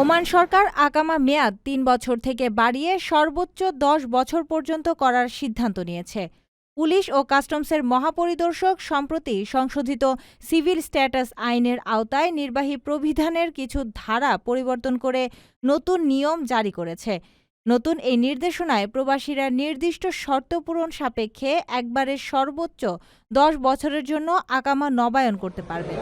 Oman সরকার আকামা মেয়াদ তিন বছর থেকে বাড়িয়ে সর্বোচ্চ দশ বছর পর্যন্ত করার সিদ্ধান্ত নিয়েছে। পুলিশ ও কাস্টমসের মহাপরিদর্শক সম্প্রতি সংশোধিত সিভিল স্ট্যাটাস আইনের আওতায় নির্বাহী প্রবিধানের কিছু ধারা পরিবর্তন করে নতুন নিয়ম জারি করেছে। নতুন এই নির্দেশনায় প্রবাসীরা নির্দিষ্ট শর্ত পূরণ সাপেক্ষে একবারে সর্বোচ্চ দশ বছরের জন্য আকামা নবায়ন করতে পারবে।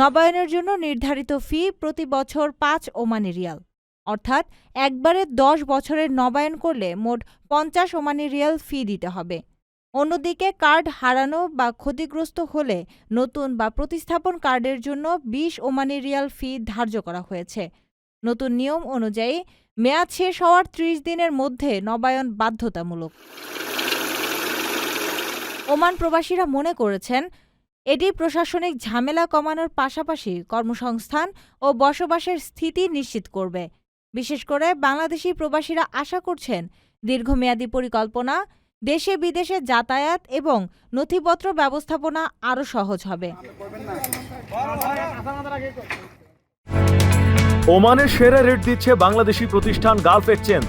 নবায়নের জন্য নির্ধারিত ফি প্রতি বছর পাঁচ ওমানি রিয়াল। অর্থাৎ একবারে দশ বছরের নবায়ন করলে মোট পঞ্চাশ ওমানি রিয়াল ফি দিতে হবে। অন্যদিকে কার্ড হারানো বা ক্ষতিগ্রস্ত হলে নতুন বা প্রতিস্থাপন কার্ডের জন্য বিশ ওমানি রিয়াল ফি ধার্য করা হয়েছে। নতুন নিয়ম অনুযায়ী মেয়াদ শেষ হওয়ার ত্রিশ দিনের মধ্যে নবায়ন বাধ্যতামূলক। ওমান প্রবাসীরা মনে করেছেন এটি প্রশাসনিক ঝামেলা কমানোর পাশাপাশি কর্মসংস্থান ও বসবাসের স্থিতি নিশ্চিত করবে। বিশেষ করে বাংলাদেশি প্রবাসীরা আশা করছেন দীর্ঘমেয়াদী পরিকল্পনা, দেশে বিদেশে যাতায়াত এবং নথিপত্র ব্যবস্থাপনা আরও সহজ হবে। ওমানের সেরা রেট দিচ্ছে বাংলাদেশি প্রতিষ্ঠান গালফ এক্সচেঞ্জ।